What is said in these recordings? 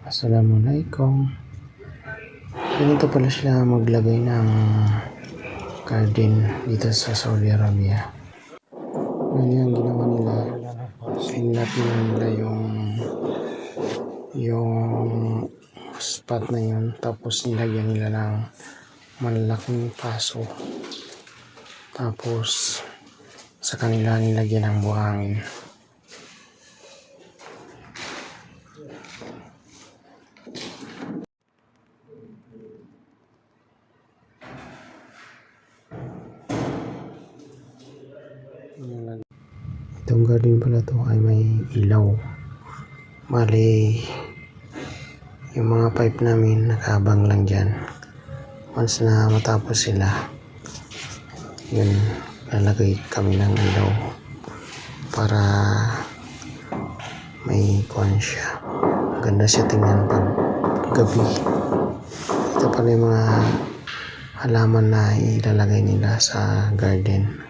Assalamualaikum. Ganito pala sila maglagay ng garden dito sa Saudi Arabia. Ngayon ang ginawa nila, sinatinan nila yung yung spot na yun tapos nilagyan nila ng malaking paso tapos sa kanila nilagyan ng buhangin Itong garden pala to ay may ilaw. Bali, yung mga pipe namin nakabang lang dyan. Once na matapos sila, yun, lalagay kami ng ilaw para may kuhan siya. Maganda siya tingnan pag gabi. Ito pala yung mga halaman na ilalagay nila sa garden.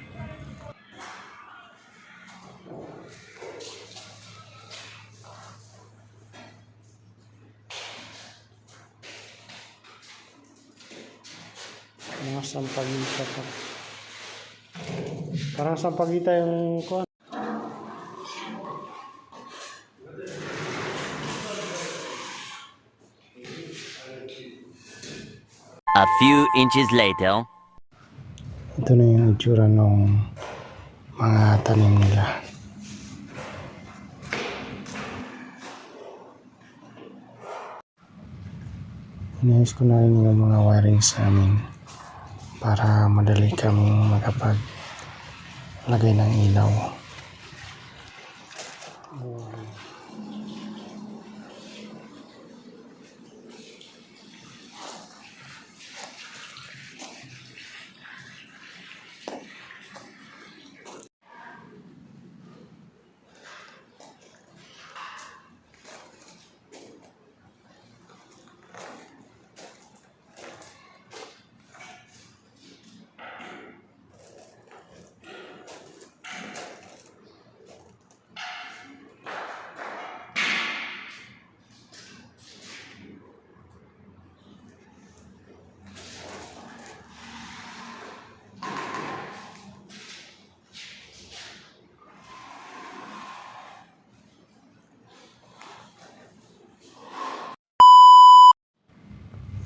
Mga sampagita pa. Parang sampagita yung kuhan. A few inches later. Ito na yung itsura ng mga tanim nila. Inayos ko na rin yung mga wiring sa amin para madali kaming makapag lagay ng ilaw.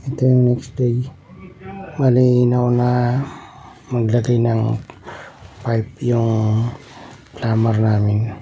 Ito yung next day. Bali, nauna maglagay ng pipe yung plumber namin.